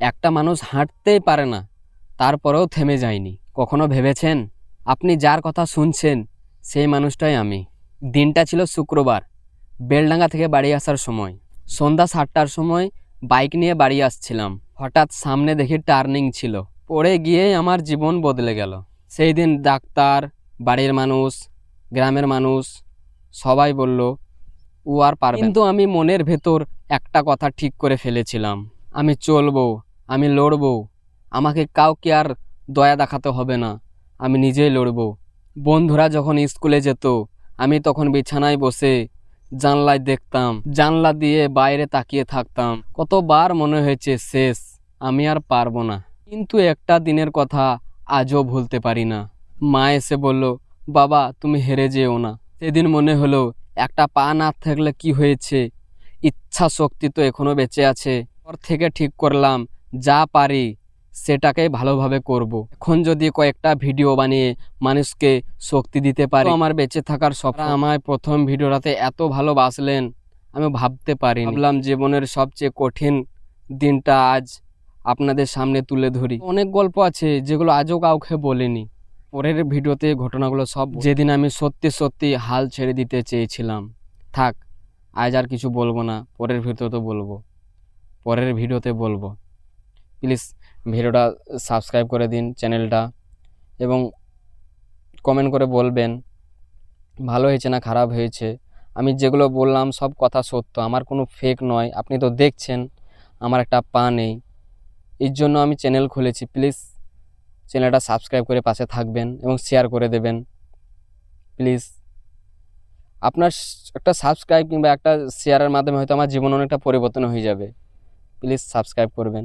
একটা মানুষ হাঁটতেই পারে না, তারপরেও থেমে যায়নি। কখনো ভেবেছেন? আপনি যার কথা শুনছেন, সেই মানুষটাই আমি। দিনটা ছিল শুক্রবার, বেলডাঙ্গা থেকে বাড়ি আসার সময়। সন্ধ্যা সাতটার সময় বাইক নিয়ে বাড়ি আসছিলাম। হঠাৎ সামনে দেখি টার্নিং ছিল। পড়ে গিয়েই আমার জীবন বদলে গেল। সেই দিন ডাক্তার, বাড়ির মানুষ, গ্রামের মানুষ সবাই বলল, ও আর পারবে কিন্তু আমি মনের ভেতর একটা কথা ঠিক করে ফেলেছিলাম। আমি চলবো আমি লড়বো। আমাকে কাউকে আর দয়া দেখাতে হবে না। আমি নিজেই লড়ব। বন্ধুরা যখন স্কুলে যেত, আমি তখন বিছানায় বসে জানলায় দেখতাম। জানলা দিয়ে বাইরে তাকিয়ে থাকতাম। কতবার মনে হয়েছে, শেষ, আমি আর পারব না। কিন্তু একটা দিনের কথা আজও ভুলতে পারি না। মা এসে বলল, বাবা, তুমি হেরে যেও না। সেদিন মনে হলো, একটা পা না থাকলে কি হয়েছে? ইচ্ছা শক্তি তো এখনও বেঁচে আছে। ওর থেকে ঠিক করলাম যা পারি সেটাকে ভালোভাবে করব। এখন যদি কয়েকটা ভিডিও বানিয়ে মানুষকে শক্তি দিতে পারি, আমার বেঁচে থাকার স্বপ্ন। আমায় প্রথম ভিডিওটাতে এত ভালোবাসলেন, আমি ভাবতে পারি ভাবলাম জীবনের সবচেয়ে কঠিন দিনটা আজ আপনাদের সামনে তুলে ধরি। অনেক গল্প আছে যেগুলো আজও কাউকে বলিনি। পরের ভিডিওতে ঘটনাগুলো সব যেদিন আমি সত্যি সত্যি হাল ছেড়ে দিতে চেয়েছিলাম। থাক, আজ আর কিছু বলব না, পরের ভিডিওতে বলব। পরের ভিডিওতে বলব। প্লিজ ভিডিওটা সাবস্ক্রাইব করে দিন চ্যানেলটা এবং কমেন্ট করে বলবেন, ভালো হয়েছে না খারাপ হয়েছে? আমি যেগুলো বললাম সব কথা সত্য, আমার কোনো ফেক নয়। আপনি তো দেখছেন, আমার একটা পা নেই। এর জন্য আমি চ্যানেল খুলেছি। প্লিজ চ্যানেলটা সাবস্ক্রাইব করে পাশে থাকবেন এবং শেয়ার করে দেবেন। প্লিজ আপনার একটা সাবস্ক্রাইব কিংবা একটা শেয়ারের মাধ্যমে হয়তো আমার জীবন অনেকটা পরিবর্তন হয়ে যাবে। প্লিজ সাবস্ক্রাইব করবেন।